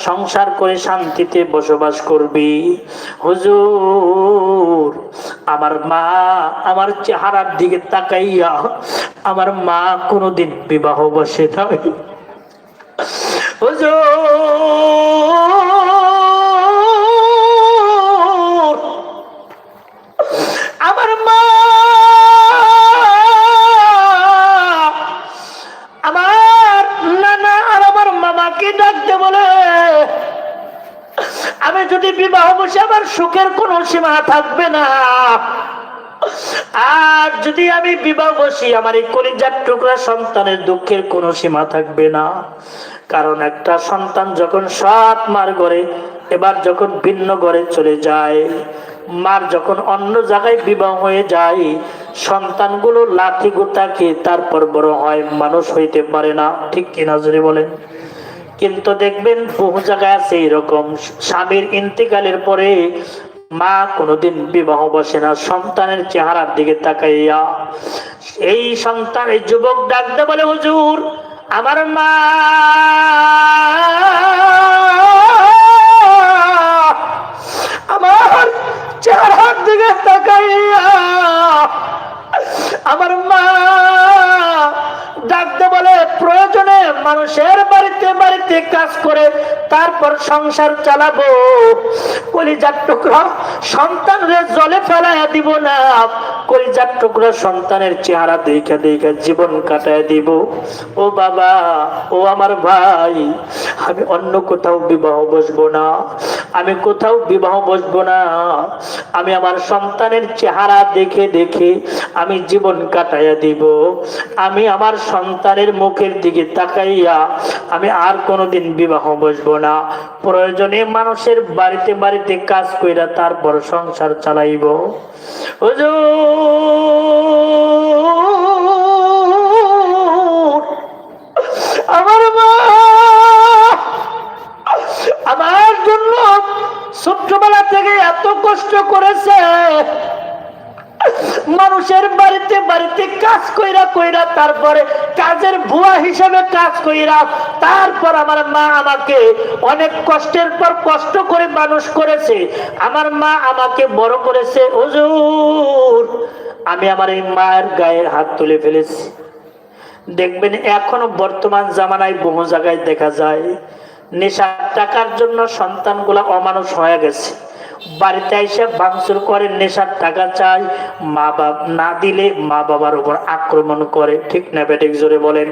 সংসার করে শান্তিতে বসবাস করবি। হুজুর, আমার মা আমার চেহারার দিকে তাকাইয়া আমার মা কোনোদিন বিবাহ বসে নয় হুজুর আমি যদি বিবাহ বসে আমার সুখের কোনো সীমা থাকবে না। আর যদি আমি বিবাহ বসি, আমার এই কলিজার টুকরা সন্তানের দুঃখের কোনো সীমা থাকবে না। কারণ একটা সন্তান যখন সৎ মার ঘরে, এবার যখন ভিন্ন ঘরে চলে যায়, মার যখন অন্য জায়গায় বিবাহ হয়ে যায়, সন্তানগুলো লাঠি গোটাকে তারপর বড় হয়, মানুষ হইতে পারে না। ঠিক কিনা যদি বলেন? কিন্তু দেখবেন বহু জায়গায় আছে এরকম। স্বামীর ইন্তেকালের পরে মা কোনোদিন বিবাহ বসে না, সন্তানের চেহারার দিকে তাকাইয়া, এই সন্তান, এই যুবক ডাকতে বলে, হুজুর, আমার মা আমার চেহারার দিকে তাকাইয়া, আমার মা ডাকতে বলে প্রয়োজনে মানুষের বাড়িতে বাড়িতে কাজ করে, তারপর সংসার চালাবো। কলিজার টুকরা সন্তানরে জলে ফেলাইয়া দিব না। কলিজার টুকরা সন্তানের চেহারা দেখে দেখে জীবন কাটায় দিব। ও বাবা, ও আমার ভাই, আমি অন্য কোথাও বিবাহ বসবো না। আমি কোথাও বিবাহ বসবো না। আমি আমার সন্তানের চেহারা দেখে দেখে আমি জীবন কাটাইয়া দিব। আমি আমার সন্তানের মুখের দিকে তাকাইয়া আমি আর কোনোদিন বিবাহ বসবো না। প্রয়োজনে মানুষের বাড়িতে বাড়িতে কাজ কইরা তারপর সংসার চালাইব। হুজুর! আমার মা আমার জন্য ছোট্টবেলা থেকে এত কষ্ট করেছে। মানুষের বাড়িতে বাড়িতে কাজ কইরা কইরা, তারপরে কাজের ভুয়া হিসেবে কাজ কইরা, তারপর আমার মা আমাকে অনেক কষ্টের পর কষ্ট করে মানুষ করেছে। আমার মা আমাকে বড় করেছে, হুজুর, আমি আমার এই মায়ের গায়ের হাত তুলে ফেলেছি। দেখবেন এখনও বর্তমান জামানায় বহু জায়গায় দেখা যায়, নেশার টাকার জন্য সন্তানগুলা অমানুষ হয়ে গেছে। বাড়িতে এসে ভাঙচুর করে, নেশার টাকা চায়, মা বাপ না দিলে মা বাবার উপর আক্রমণ করে। ঠিক না বেটিক জোরে বলেন।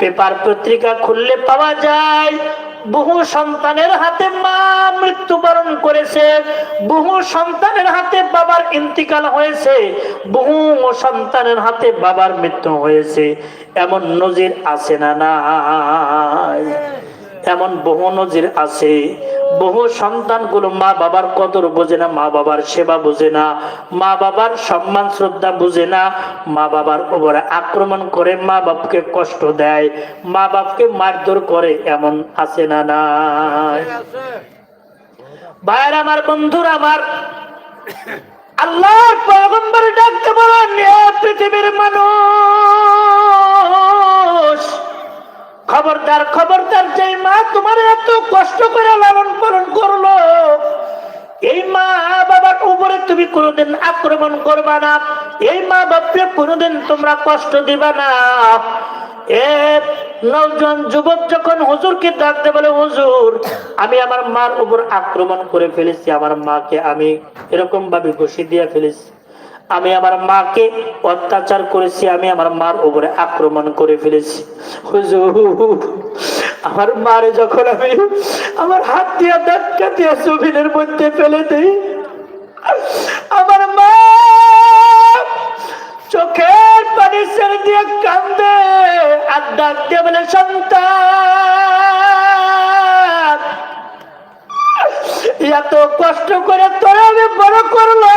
পেপার পত্রিকা খুললে পাওয়া যায়, বহু সন্তানের হাতে মা মৃত্যুবরণ করেছে, বহু সন্তানের হাতে বাবার ইন্তিকাল হয়েছে, বহু সন্তানের হাতে বাবার মৃত্যু হয়েছে। এমন নজির আছে না নাই? এমন বহু নজির আছে। বহু সন্তানগুলো মা বাবার কদর বোঝে না, মা বাবার সেবা বোঝে না, মা বাবার সম্মান, শ্রদ্ধা বুঝে না। মা বাবার উপরে আক্রমণ করে মা বাপকে কষ্ট দেয়, মা বাপকে মারধর করে এমন আছে না নাই? ভাইয়ের আমার, বন্ধুরা আমার, আল্লাহর পয়গম্বর ডাকতে বলেন পৃথিবীর মানুষ খবরদার খবরদার যে মা তোমার এত কষ্ট করে লালন পালন করল, এই মা বাবার উপরে তুমি কোনোদিন আক্রমণ করবা না, এই মা বাপকে কোনোদিন তোমরা কষ্ট দিবা না। আমার মার উপর আক্রমণ করে ফেলেছি, আমার মাকে আমি এরকম ভাবে ঘষি দিয়ে ফেলেছি। আমি আমার মাকে অত্যাচার করেছি, আমি আমার মার উপরে আক্রমণ করে ফেলেছি। আমার মারে যখন আমি আমার হাত দিয়ে ধাক্কা দিয়ে জমিনের মধ্যে ফেলে দিই, আমার মা চোখের পানি ছেড়ে দিয়ে কান্দে, আর ডাক দিয়ে বলে, সন্তান, এত কষ্ট করে তোরা আমি বড় করলাম।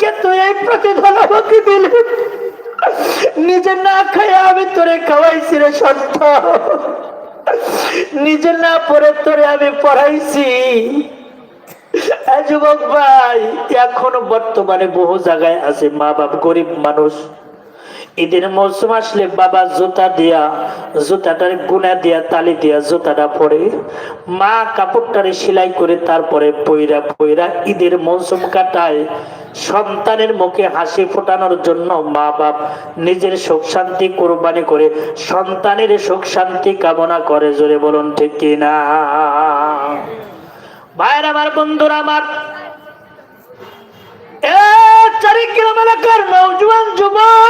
আজকে তুই এই প্রতিফল আমাকে দিলি। নিজে না খাই আমি তোরে খাওয়াইছি রে সন্তান নিজে না পড়ে তোরে আমি পড়াইছি। যুবক ভাই, এখনও বর্তমানে বহু জায়গায় আছে মা বাপ গরিব মানুষ। ঈদের মৌসুম আসলে বাবা জুতা দিয়া, জুতাটার গুনা দিয়া, তালি দিয়া জুতাটা পরে মা কাপড়টারে সেলাই করে তারপরে পইরা পইরা ঈদের মৌসুম কাটায়। সন্তানের মুখে হাসি ফোটানোর জন্য মা বাপ নিজের সুখ শান্তি কোরবানি করে সন্তানের সুখ শান্তি কামনা করে। জোরে বলুন, ঠিক কিনা ভাইয়ের আমার, বন্ধুরা আমার। চারি কিলো এলাকার নৌজওয়ান যুবক।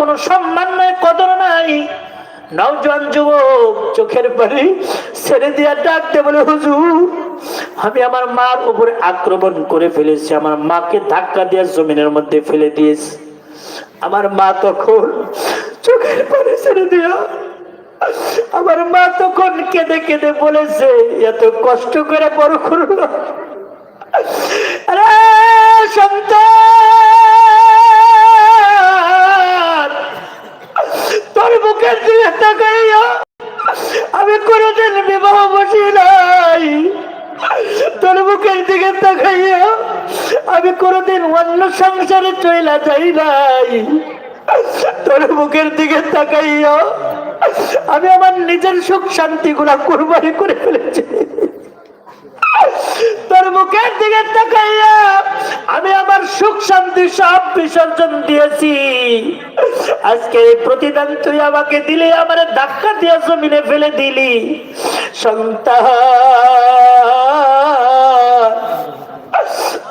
কোনো সম্মান নাই, কদর নাই। যুবক চোখের পানি ছেড়ে দিয়া ডাকতে বলে, হুজুর, আমি আমার মার উপরে আক্রমণ করে ফেলেছি। আমার মাকে ধাক্কা দিয়ে জমিনের মধ্যে ফেলে দিয়েছি। আমার মা তখন চোখের পানি ছেড়ে দিয়া আমার মা তখন কেঁদে কেঁদে বলেছে, এত কষ্ট করে বড় করল সন্তান! দিকে আমি কোনোদিন অন্য সংসারে চইলা যাই নাই। তোর মুখের দিকে তাকাইয়া আমি আমার নিজের সুখ শান্তি গুলা কোরবানি করে ফেলেছি। তোর মুখের দিকে তাকাইয়া আমি আমার সুখ শান্তি সব বিসর্জন দিয়েছি। আজকে এই প্রতিদান তুই আমাকে দিলে, আমার ধাক্কা দিয়ে জমিনে ফেলে দিলি। সন্তান,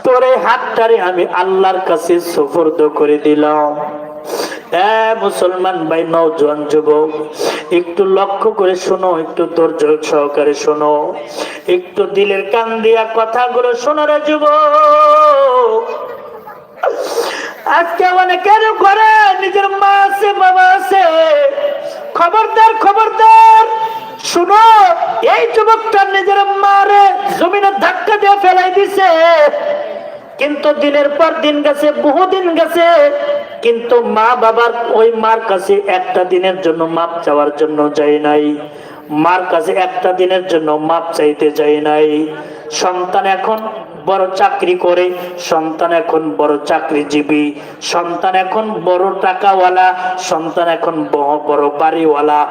তোর হাতটারে আমি আল্লাহর কাছে সুপর্দ করে দিলাম। মুসলমান ভাই, নওজোয়ান যুবক একটু লক্ষ্য করে শোনো, একটু ধৈর্য সহকারে শোনো। একটু দিলের কান দিয়া কথাগুলো শোনো রে যুবক আজকে অনেকের ঘরে নিজের মা আছে, বাবা আছে। খবরদার খবরদার। শুনো, এই যুবকটা নিজের মারে জমিনে ধাক্কা দিয়ে ফেলাই দিছে। কিন্তু দিনের পর দিন গেছে, বহুদিন গেছে। কিন্তু মা বাবার ওই মার কাছে একটা দিনের জন্য মাপ চাওয়ার জন্য যাই নাই। মার কাছে একটা দিনের জন্য মাপ চাইতে যাই নাই। সন্তান এখন বড় চাকরি করে, সন্তান এখন বড় চাকরিজীবী, সন্তান এখন বড় টাকাওয়ালা, সন্তান এখন বড় বাড়িওয়ালা।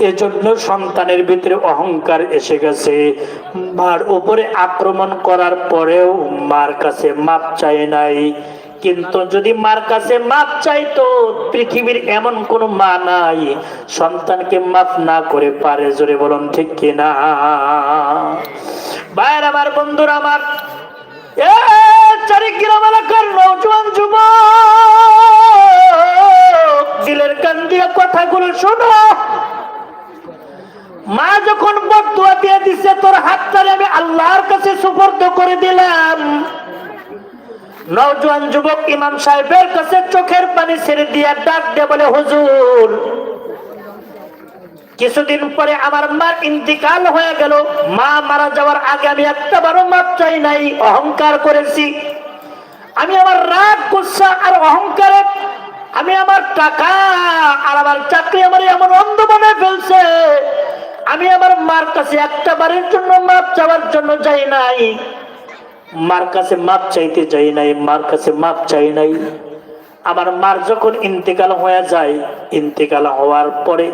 এজন্য সন্তানের ভিতরে অহংকার এসে গেছে। মার উপরে আক্রমণ করার পরেও মার কাছে মাপ চায় নাই। কিন্তু যদি মার কাছে মাপ চাইতো, পৃথিবীর এমন কোন মা নাই, সন্তানকে মাফ না করে পারে, জোরে বলুন ঠিক কিনা? ভাইয়ের আমার বন্ধুরা আমার মা যখন দিছে, তোর আমি আল্লাহর কাছে সুপর্দ করে দিলাম। নওজোয়ান যুবক ইমাম সাহেবের কাছে চোখের পানি ছেড়ে দিয়া ডাক দিয়ে বলে, হুজুর, কিছুদিন পরে আমার মার ইন্তিকাল হয়ে গেল। মা মারা যাওয়ার আগে আমি একটা বারো মাপ চাই নাই, অহংকার করেছি। আমি আমার রাগ, গুসা আর অহংকারে, আমি আমার টাকা আর আমার চাকরি আমার এমন অন্ধ বানায় ফেলছে। আমি আমার মার কাছে একটা বারের জন্য মাপ চাওয়ার জন্য যাই নাই। মার কাছে মাপ চাইতে যাই নাই, মার কাছে মাপ চাই নাই। আমার মার যখন ইন্তেকাল হয়ে যায়, ইন্তেকাল হওয়ার পরে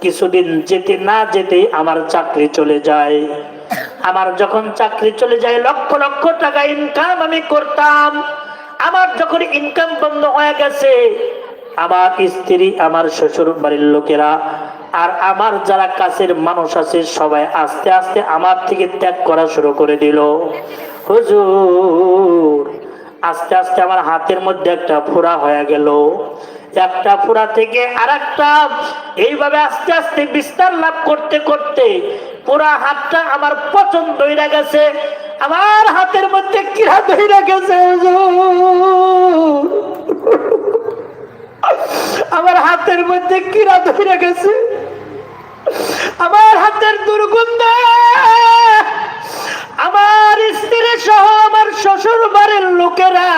কিছুদিন যেতে না যেতে আমার চাকরি চলে যায়। আমার যখন চাকরি চলে যায়, লক্ষ লক্ষ টাকা ইনকাম আমি করতাম। আমার যখন ইনকাম বন্ধ হয়ে গেছে, আমার স্ত্রী, আমার শ্বশুর বাড়ির লোকেরা আর আমার যারা কাছের মানুষ আছে, সবাই আস্তে আস্তে আমার থেকে ত্যাগ করা শুরু করে দিল। হুজুর, আস্তে আস্তে আমার হাতের মধ্যে একটা ফোড়া হয়ে গেল। একটা ফোড়া থেকে আর একটা এইভাবে আস্তে আস্তে বিস্তার লাভ করতে করতে পুরা হাতটা আমার পছন্দ হয়ে গেছে। আমার হাতের মধ্যে কিরা ধরে গেছে আমার হাতের মধ্যে কিরা ধরে গেছে। আমার হাতের দুর্গন্ধ শ্বশুর লোকেরা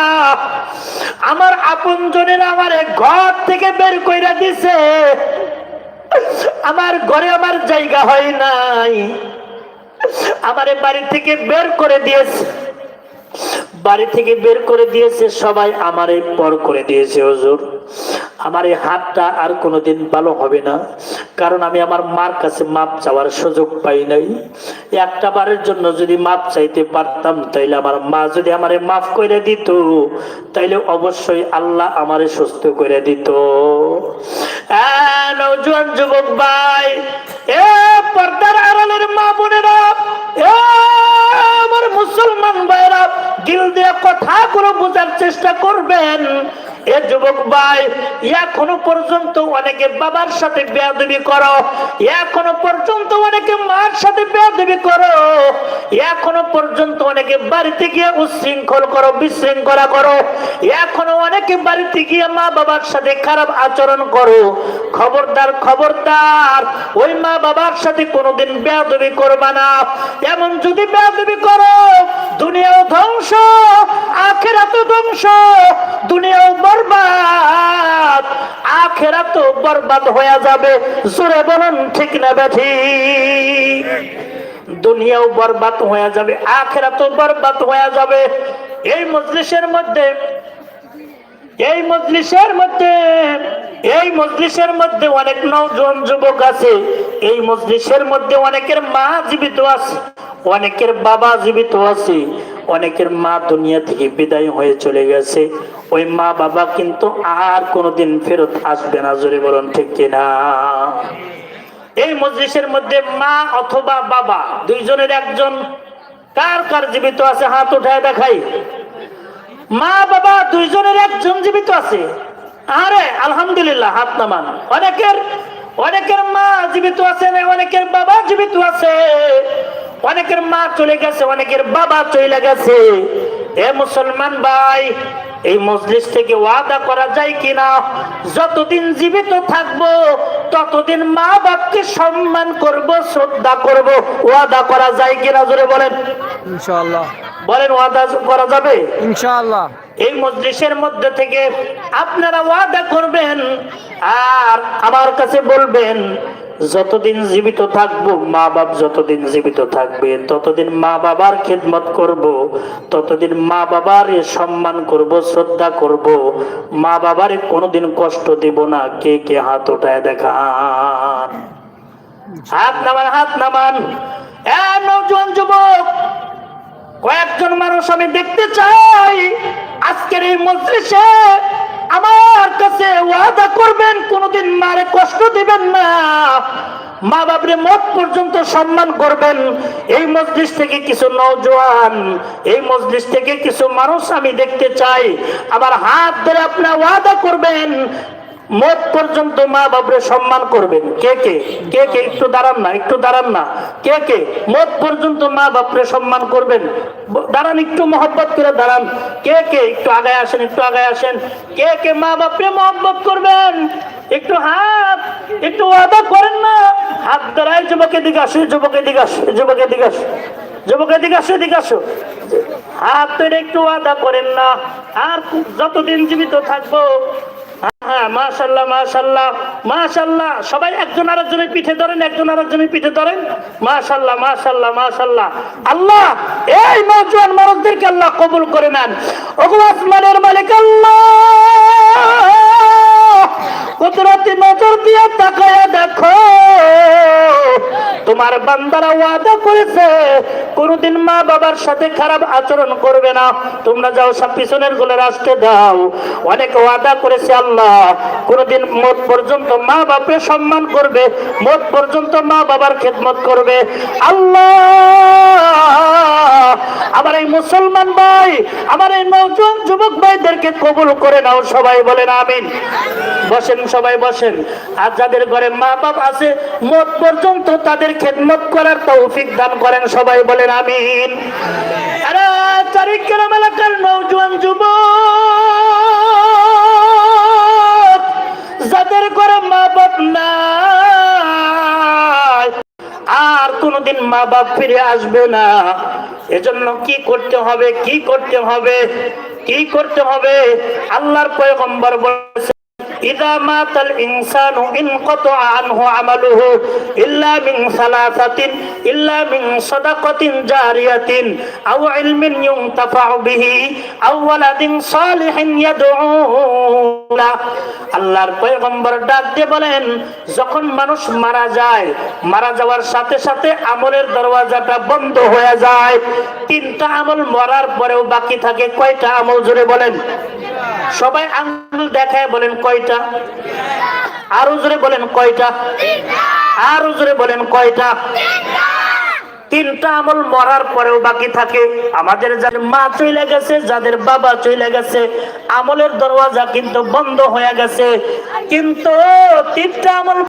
আমার আপন জনের আমার ঘর থেকে বের কইরা দিছে। আমার ঘরে আমার জায়গা হয় নাই। আমার বাড়ি থেকে বের করে দিয়েছে। বাড়ি থেকে বের করে দিয়েছে, সবাই আমারে পর করে দিয়েছে, হুজুর। আমার এই হাতটা আর কোনোদিন ভালো হবে না। কারণ আমি আমার মার কাছে মাপ চাওয়ার সুযোগ পাই নাই। একটা বারের জন্য যদি মাপ চাইতে পারতাম তাইলে আমার মা যদি আমারে মাফ করে দিত তাইলে অবশ্যই আল্লাহ আমারে সুস্থ করে দিত। আহ, যুবক ভাই এ পর্দার আড়ালের মা বোনেরা এ আমার মুসলমান ভাইরা দিল দিয়ে কথা করে বোঝার চেষ্টা করবেন। এ যুবক ভাই, এখনও পর্যন্ত অনেকে বাবার সাথে করো, এখনও পর্যন্ত অনেকে মার সাথে করো, এখনও পর্যন্ত অনেকে বাড়িতে গিয়ে উচ্ছৃঙ্খল করো, বিশৃঙ্খলা করো, এখনও অনেকে বাড়িতে গিয়ে মা বাবার সাথে খারাপ আচরণ করো। খবরদার খবরদার, ওই মা বাবার সাথে কোনোদিন বেয়াদবি করবা না। এমন যদি বেয়াদবি করো, দুনিয়াও ধ্বংস আখেরাতো ধ্বংস, দুনিয়াও বরবাদ। আখেরাতো বরবাদ হয়ে যাবে। জোরে বলুন, ঠিক না ব্যাঠি দুনিয়াও বরবাদ হয়ে যাবে, আখেরাতো বরবাদ হয়ে যাবে। এই মজলিসের মধ্যে, এই মজলিসের মধ্যে, এই মজলিসের মধ্যে অনেক নৌজন যুবক আছে। এই মজলিসের মধ্যে অনেকের মা জীবিত আছে, অনেকের বাবা জীবিত আছে। অনেকের মা দুনিয়া থেকে বিদায় হয়ে চলে গেছে। ওই মা বাবা কিন্তু আর কোনোদিন ফেরত আসবে না, জোরে বলুন ঠিক কিনা? এই মজলিসের মধ্যে মা অথবা বাবা, দুইজনের একজন কার কার জীবিত আছে? হাত উঠায় দেখাই। মা বাবা দুইজনের একজন জীবিত আছে। আরে, আলহামদুলিল্লাহ, হাত নামান। অনেকের অনেকের মা জীবিত আছে অনেকের বাবা জীবিত আছে। অনেকের মা চলে গেছে অনেকের বাবা চলে গেছে। এ মুসলমান ভাই এই মজলিস থেকে ওয়াদা করা যায় কিনা? যতদিন জীবিত থাকব ততদিন মা বাপকে সম্মান করব শ্রদ্ধা করব। ওয়াদা করা যায় কিনা জোরে বলেন? ইনশাআল্লাহ। বলেন ওয়াদা করা যাবে? ইনশাআল্লাহ। এই মজলিসের মধ্যে থেকে আপনারা ওয়াদা করবেন আর আমার কাছে বলবেন যতদিন জীবিত থাকব মা বাপ যতদিন জীবিত থাকবে, ততদিন মা বাবার খেদমত করব, ততদিন মা বাবার সম্মান করব, শ্রদ্ধা করব মা বাবারে কোনোদিন কষ্ট দেব না, কে কে হাত ওঠায় দেখান। হাত নামান হাত নামান। এ নৌজোয়ান যুবক, কয়েকজন মানুষ আমি দেখতে চাই, আজকের এই মজলিসে আমার কাছে ওয়াদা করবেন, কোনোদিন মারে কষ্ট দিবেন না। মা বাবরে মত পর্যন্ত সম্মান করবেন। এই মসজিদ থেকে কিছু নওজোয়ান, এই মসজিদ থেকে কিছু মানুষ আমি দেখতে চাই। আবার হাত ধরে আপনার ওয়াদা করবেন মত পর্যন্ত মা বাবরে সম্মান করবেন। কে কে? কে কে? একটু দাঁড়ান না, একটু দাঁড়ান না। কে কে? মত পর্যন্ত মা বাপরে সম্মান করবেন। দাঁড়ান, একটু মহব্বত করে দাঁড়ান। কে কে? একটু আগায় আসেন, একটু আগায় আসেন। কে কে মা বাপরে মহব্বত করবেন? একটু হাত, একটু ওয়াদা করেন না। হাত দাঁড়ায়, যুবকে দিকে আসো, যুবকে দিকে আসো, যুবকে দিকে আসো যুবকের দিকে আসো দিকে আসো। হাত একটু ওয়াদা করেন না। আর যতদিন জীবিত থাকব হ্যাঁ মাশাল্লাহ মাশাল্লাহ মাশাল্লাহ। সবাই একজন আরেকজনের পিঠে ধরেন, একজন আরেকজনের পিঠে ধরেন। মাশাল্লাহ মাশাল্লাহ মাশাল্লাহ। আল্লাহ, এই নজওয়ান মানুষদেরকে আল্লাহ কবুল করে নেন। ওগো আসমানের মালিক আল্লাহ। কুদরতি নজর দিয়ে তাকায় দেখো। তোমার বান্দারা ওয়াদা করেছে, কোনদিন মা বাবার সাথে খারাপ আচরণ করবে না। তোমরা যাও সব পিছনেরগুলো রাস্তে দাও। অনেক ওয়াদা করেছে, আল্লাহ, কোনদিন মত পর্যন্ত মা বাপের সম্মান করবে মত পর্যন্ত মা বাবার খেদমত করবে। আল্লাহ! আমার এই মুসলমান ভাই, আমার এই নৌজন যুবক ভাইদেরকে কবুল করে নাও, সবাই বলেন আমিন। বসেন, সবাই বসেন। আর যাদের ঘরে মা বাপ আছে মত পর্যন্ত তাদের খেদমত করার তৌফিক দান করেন, সবাই বলেন আমিন। আরে এলাকার নৌজওয়ান যুবক? যাদের ঘরে মা বাপ নাই, আর কোনোদিন মা বাপ ফিরে আসবে না। এজন্য কি করতে হবে কি করতে হবে কি করতে হবে? আল্লাহর পয়গম্বর বলেছে إذا مات الإنسان انقطع عنه عمله إلا من ثلاثة إلا من صدقة جارية أو علم ينتفع به أو ولد صالح يدعو له আল্লাহর পয়গম্বর ডাক দিয়ে বলেন যখন মানুষ মারা যায় মারা যাওয়ার সাথে সাথে আমলের দরওয়াজাটা বন্ধ হয়ে যায় তিনটা আমল মরার পরেও বাকি থাকে কয়টা আমল জুড়ে বলেন সবাই আঙ্গুল দেখায় বলেন কয়টা? আরও জোরে বলেন কয়টা? আরও জোরে বলেন কয়টা? তিনটা আমল মরার পরেও বাকি থাকে। আমাদের যাদের মা চলে গেছে, যাদের বাবা চলে গেছে, আমলের দরওয়াজা কিন্তু বন্ধ হয়ে গেছে। কিন্তু তিনটা আমল